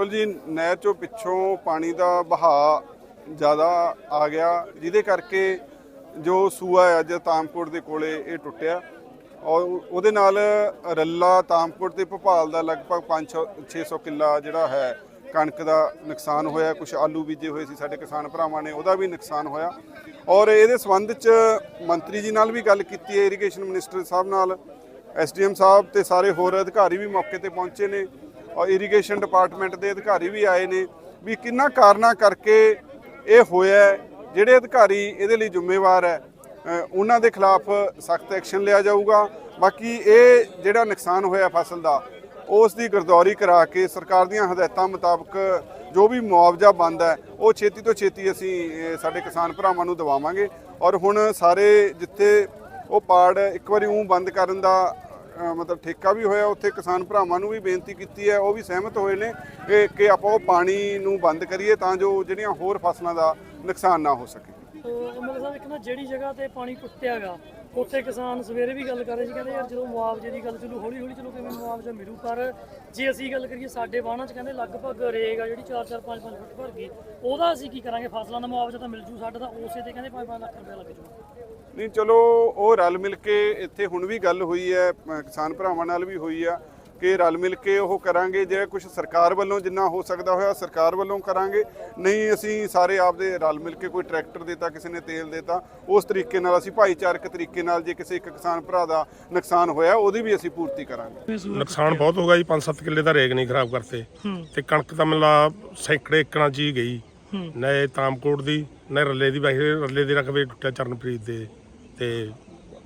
ਸਾਹਿਬ ਜੀ, ਨਹਿਰ ਚੋਂ ਪਿੱਛੋਂ ਪਾਣੀ ਦਾ ਬਹਾਅ ਜ਼ਿਆਦਾ ਆ ਗਿਆ, ਜਿਹਦੇ ਕਰਕੇ ਜੋ ਸੂਆ ਹੈ ਅੱਜ ਤਾਮਕੋਟ ਦੇ ਕੋਲੇ ਇਹ ਟੁੱਟਿਆ। ਔਰ ਉਹਦੇ ਨਾਲ ਰੱਲਾ ਤਾਮਕੋਟ ਤੇ ਭੋਪਾਲ ਦਾ ਲਗਭਗ 5 600 ਕਿੱਲਾ ਜਿਹੜਾ ਹੈ, ਕਣਕ ਦਾ ਨੁਕਸਾਨ ਹੋਇਆ। ਕੁਝ ਆਲੂ ਬੀਜੇ ਹੋਏ ਸੀ ਸਾਡੇ ਕਿਸਾਨ ਭਰਾਵਾਂ ਨੇ, ਉਹਦਾ ਵੀ ਨੁਕਸਾਨ ਹੋਇਆ। ਔਰ ਇਹਦੇ ਸੰਬੰਧ ਚ ਮੰਤਰੀ ਜੀ ਨਾਲ ਵੀ ਗੱਲ ਕੀਤੀ ਹੈ, ਇਰੀਗੇਸ਼ਨ ਮਿਨਿਸਟਰ ਸਾਹਿਬ ਨਾਲ। ਐਸਡੀਐਮ ਸਾਹਿਬ ਤੇ ਸਾਰੇ ਹੋਰ ਅਧਿਕਾਰੀ ਵੀ ਮੌਕੇ ਤੇ ਪਹੁੰਚੇ ਨੇ। ਔਰ ਇਰੀਗੇਸ਼ਨ ਡਿਪਾਰਟਮੈਂਟ ਦੇ ਅਧਿਕਾਰੀ ਵੀ ਆਏ ਨੇ ਵੀ ਕਿੰਨਾ ਕਾਰਨਾਂ ਕਰਕੇ ਇਹ ਹੋਇਆ ਜਿਹੜੇ ਅਧਿਕਾਰੀ ਇਹਦੇ ਲਈ ਜ਼ਿੰਮੇਵਾਰ ਹੈ ਉਹਨਾਂ ਦੇ ਖਿਲਾਫ ਸਖਤ ਐਕਸ਼ਨ ਲਿਆ ਜਾਊਗਾ। ਬਾਕੀ ਇਹ ਜਿਹੜਾ ਨੁਕਸਾਨ ਹੋਇਆ ਫਸਲ ਦਾ, ਉਸ ਦੀ ਗਰਦੌਰੀ ਕਰਾ ਕੇ ਸਰਕਾਰ ਦੀਆਂ ਹਦਾਇਤਾਂ ਮੁਤਾਬਕ ਜੋ ਵੀ ਮੁਆਵਜ਼ਾ ਬਣਦਾ ਉਹ ਛੇਤੀ ਤੋਂ ਛੇਤੀ ਅਸੀਂ ਸਾਡੇ ਕਿਸਾਨ ਭਰਾਵਾਂ ਨੂੰ ਦਿਵਾਵਾਂਗੇ। ਔਰ ਹੁਣ ਸਾਰੇ ਜਿੱਥੇ ਉਹ ਪਾੜ ਇੱਕ ਵਾਰੀ ਉਹ ਬੰਦ ਕਰਨ ਦਾ ਮਤਲਬ ਠੇਕਾ ਵੀ ਹੋਇਆ, ਉੱਥੇ ਕਿਸਾਨ ਭਰਾਵਾਂ ਨੂੰ ਵੀ ਬੇਨਤੀ ਕੀਤੀ ਹੈ, ਉਹ ਵੀ ਸਹਿਮਤ ਹੋਏ ਨੇ ਕਿ ਆਪਾਂ ਉਹ ਪਾਣੀ ਨੂੰ ਬੰਦ ਕਰੀਏ ਤਾਂ ਜੋ ਜਿਹੜੀਆਂ ਹੋਰ ਫਸਲਾਂ ਦਾ ਨੁਕਸਾਨ ਨਾ ਹੋ ਸਕੇ। ਐਮਐਲਏ ਸਾਹਿਬ ਇੱਕ ਨਾ ਜਿਹੜੀ ਜਗ੍ਹਾ ਤੇ ਪਾਣੀ ਟੁੱਟਿਆਗਾ ਉੱਥੇ ਕਿਸਾਨ ਸਵੇਰੇ ਵੀ ਗੱਲ ਕਰ ਰਹੇ ਸੀ, ਕਹਿੰਦੇ ਯਾਰ ਜਦੋਂ ਮੁਆਵਜ਼ੇ ਦੀ ਗੱਲ ਚਲੋ ਹੌਲੀ ਹੌਲੀ ਚਲੋ ਕਿਵੇਂ ਮੁਆਵਜ਼ਾ ਮਿਲੂ, ਪਰ ਜੇ ਅਸੀਂ ਗੱਲ ਕਰੀਏ ਸਾਡੇ ਬਾਣਾ ਚ ਕਹਿੰਦੇ ਲਗਭਗ ਰੇਗ ਆ ਜਿਹੜੀ 4-4 5-5 ਫੁੱਟ ਭਰ ਗਈ, ਉਹਦਾ ਅਸੀਂ ਕੀ ਕਰਾਂਗੇ? ਫਸਲਾਂ ਦਾ ਮੁਆਵਜ਼ਾ ਤਾਂ ਮਿਲ ਜੂ, ਸਾਡਾ ਤਾਂ ਉਸੇ ਤੇ ਕਹਿੰਦੇ 5-5 ਲੱਖ ਰੁਪਏ ਲੱਗ ਜੂ। ਨਹੀਂ, ਚਲੋ, ਉਹ ਰਲ ਮਿਲ ਕੇ ਇੱਥੇ ਹੁਣ ਵੀ ਗੱਲ ਹੋਈ ਹੈ ਕਿਸਾਨ ਭਰਾਵਾਂ ਨਾਲ ਵੀ ਹੋਈ ਆ। ਕਿ ਰਲ ਮਿਲ ਕੇ ਉਹ ਕਰਾਂਗੇ ਜੇ ਕੁਝ ਸਰਕਾਰ ਵੱਲੋਂ ਜਿੰਨਾ ਹੋ ਸਕਦਾ ਹੋਇਆ ਸਰਕਾਰ ਵੱਲੋਂ ਕਰਾਂਗੇ। ਨਹੀਂ ਅਸੀਂ ਸਾਰੇ ਆਪਦੇ ਰਲ ਮਿਲ ਕੇ ਕੋਈ ਟਰੈਕਟਰ ਦੇਤਾ ਕਿਸੇ ਨੇ ਤੇਲ ਦੇਤਾ ਉਸ ਤਰੀਕੇ ਨਾਲ ਅਸੀਂ ਭਾਈਚਾਰਕ ਤਰੀਕੇ ਨਾਲ ਜੇ ਕਿਸੇ ਇੱਕ ਕਿਸਾਨ ਭਰਾ ਦਾ ਨੁਕਸਾਨ ਹੋਇਆ ਉਹਦੀ ਵੀ ਅਸੀਂ ਪੂਰਤੀ ਕਰਾਂਗੇ। ਨੁਕਸਾਨ ਬਹੁਤ ਹੋ ਗਿਆ ਜੀ 5-7 ਕਿੱਲੇ ਦਾ ਰੇਗ ਨਹੀਂ ਖਰਾਬ ਕਰਤੇ। ਤੇ ਕਣਕ ਤਾਂ ਮਿਲਾ ਸੈਂਕੜੇ ਏਕੜਾਂ 'ਚ ਹੀ ਗਈ। ਨਏ ਤਾਮਕੋਟ ਦੀ ਨਏ ਰੱਲੇ ਦੀ ਵੈਸੇ ਰੱਲੇ ਦੇ ਰਕਬੇ ਟੁੱਟਿਆ ਚਰਨਪ੍ਰੀਤ ਦੇ ਤੇ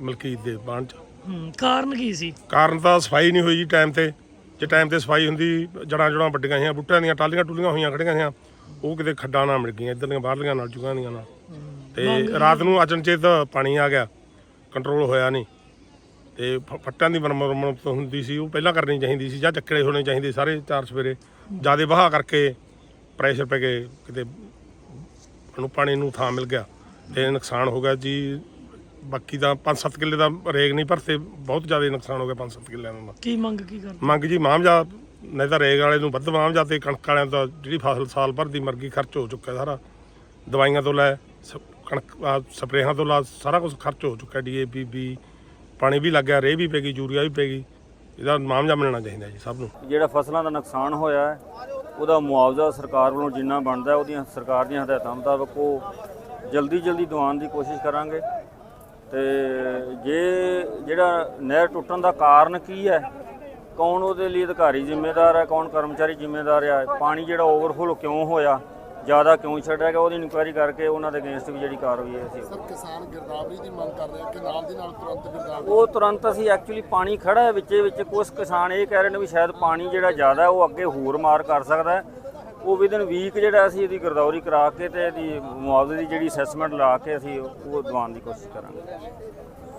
ਮਲਕੀਤ ਦੇ ਬਾਣ 'ਚ। ਹੂੰ ਕਾਰਨ ਕੀ ਸੀ? ਕਾਰਨ ਤਾਂ ਸਫ਼ਾਈ ਨਹੀਂ ਹੋਈ ਜੀ ਟਾਈਮ ਤੇ। ਜੇ ਟਾਈਮ ਤੇ ਸਫ਼ਾਈ ਹੁੰਦੀ ਜੜਾਂ ਜੜਾਂ ਵੱਡੀਆਂ ਸੀ ਬੂਟਿਆਂ ਦੀਆਂ ਟਾਲੀਆਂ ਟੁਲੀਆਂ ਹੋਈਆਂ ਖੜੀਆਂ ਸੀ ਉਹ ਕਿਤੇ ਖੱਡਾਂ ਨਾਲ ਮਿਲ ਗਈਆਂ ਇੱਧਰਲੀਆਂ ਬਾਹਰਲੀਆਂ ਨਾਲ ਜੁਗਾਂ ਦੀਆਂ ਨਾਲ। ਤੇ ਰਾਤ ਨੂੰ ਅਚਨਚੇਤ ਪਾਣੀ ਆ ਗਿਆ ਕੰਟਰੋਲ ਹੋਇਆ ਨਹੀਂ। ਤੇ ਫ- ਫੱਟਾਂ ਦੀ ਮਰਮਤ ਹੁੰਦੀ ਸੀ ਉਹ ਪਹਿਲਾਂ ਕਰਨੀ ਚਾਹੀਦੀ ਸੀ ਜਾਂ ਚੱਕੜੇ ਹੋਣੇ ਚਾਹੀਦੇ ਸਾਰੇ ਚਾਰ ਸਵੇਰੇ। ਜਿਆਦੇ ਵਹਾ ਕਰਕੇ ਪ੍ਰੈਸ਼ਰ ਪੈ ਕੇ ਕਿਤੇ ਉਹਨੂੰ ਪਾਣੀ ਨੂੰ ਥਾਂ ਮਿਲ ਗਿਆ ਤੇ ਨੁਕਸਾਨ ਹੋ ਗਿਆ ਜੀ। ਬਾਕੀ ਦਾ 5-7 ਕਿੱਲੇ ਦਾ ਰੇਗ ਨਹੀਂ ਭਰਤੇ ਬਹੁਤ ਜ਼ਿਆਦਾ ਨੁਕਸਾਨ ਹੋ ਗਿਆ 5-7 ਕਿੱਲਿਆਂ ਦਾ ਕੀ ਮੰਗ ਕੀ ਕਰਦੇ? ਮੰਗ ਜੀ ਮਾਮਜਾ ਨਹੀਂ ਤਾਂ ਰੇਗ ਵਾਲੇ ਨੂੰ ਵੱਧ ਮਾਮਜਾ ਤੇ ਕਣਕ ਵਾਲਿਆਂ ਦਾ ਜਿਹੜੀ ਫਸਲ ਸਾਲ ਭਰ ਦੀ ਮਰਗੀ ਖਰਚ ਹੋ ਚੁੱਕਾ ਸਾਰਾ। ਦਵਾਈਆਂ ਤੋਂ ਲੈ ਕਣਕ ਸਪਰੇਹਾਂ ਤੋਂ ਲਾ ਸਾਰਾ ਕੁਝ ਖਰਚ ਹੋ ਚੁੱਕਾ ਡੀਏਪੀ ਵੀ ਪਾਣੀ ਵੀ ਲੱਗ ਗਿਆ ਰੇ ਵੀ ਪੈ ਗਈ ਯੂਰੀਆ ਵੀ ਪੈ ਗਈ। ਇਹਦਾ ਮਾਮਜਾ ਮਿਲਣਾ ਚਾਹੀਦਾ ਜੀ ਸਭ ਨੂੰ। ਜਿਹੜਾ ਫਸਲਾਂ ਦਾ ਨੁਕਸਾਨ ਹੋਇਆ ਹੈ ਉਹਦਾ ਮੁਆਵਜ਼ਾ ਸਰਕਾਰ ਵੱਲੋਂ ਜਿੰਨਾ ਬਣਦਾ ਉਹਦੀਆਂ ਸਰਕਾਰ ਦੀਆਂ ਹਦਾਇਤਾਂ ਮੁਤਾਬਕ ਉਹ ਜਲਦੀ ਜਲਦੀ ਦਿਵਾਉਣ ਦੀ ਕੋਸ਼ਿਸ਼ ਕਰਾਂਗੇ। ਤੇ ਜੇ ਜਿਹੜਾ ਨਹਿਰ ਟੁੱਟਣ ਦਾ ਕਾਰਨ ਕੀ ਹੈ? ਕੌਣ ਉਹਦੇ ਲਈ ਅਧਿਕਾਰੀ ਜ਼ਿੰਮੇਦਾਰ ਹੈ? ਕੌਣ ਕਰਮਚਾਰੀ ਜ਼ਿੰਮੇਦਾਰ ਹੈ ਪਾਣੀ ਜਿਹੜਾ ਓਵਰਫਲੋ ਕਿਉਂ ਹੋਇਆ? ਜ਼ਿਆਦਾ ਕਿਉਂ ਛੱਡਿਆ ਗਿਆ? ਉਹਦੀ ਇਨਕੁਆਇਰੀ ਕਰਕੇ ਉਹਨਾਂ ਦੇ ਅਗੇਂਸਟ ਵੀ ਜਿਹੜੀ ਕਾਰਵਾਈ ਹੈ ਅਸੀਂ ਸਰ ਕਿਸਾਨ ਗਿਰਦਾਵਰੀ ਦੀ ਮੰਗ ਕਰ ਰਹੇ ਕਿ ਨਾਲ ਦੀ ਨਾਲ ਤੁਰੰਤ ਗਿਰਦਾਵਰੀ ਉਹ ਤੁਰੰਤ ਅਸੀਂ ਐਕਚੁਅਲੀ ਪਾਣੀ ਖੜਾ ਹੈ ਵਿੱਚੇ ਵਿੱਚ ਕੁਝ ਕਿਸਾਨ ਇਹ ਕਹਿ ਰਹੇ ਨੇ ਵੀ ਸ਼ਾਇਦ ਪਾਣੀ ਜਿਹੜਾ ਜ਼ਿਆਦਾ ਉਹ ਅੱਗੇ ਹੋਰ ਮਾਰ ਕਰ ਸਕਦਾ ਹੈ। ਉਹ ਵਿਦਨ ਵੀਕ ਜਿਹੜਾ ਅਸੀਂ ਇਹਦੀ ਗਰਦੌਰੀ ਕਰਾ ਕੇ ਤੇ ਇਹਦੀ ਮੁਆਵਜ਼ੇ ਦੀ ਜਿਹੜੀ ਅਸੈਸਮੈਂਟ ਲਾ ਕੇ ਅਸੀਂ ਉਹ ਦਿਵਾਉਣ ਦੀ ਕੋਸ਼ਿਸ਼ ਕਰਾਂਗੇ।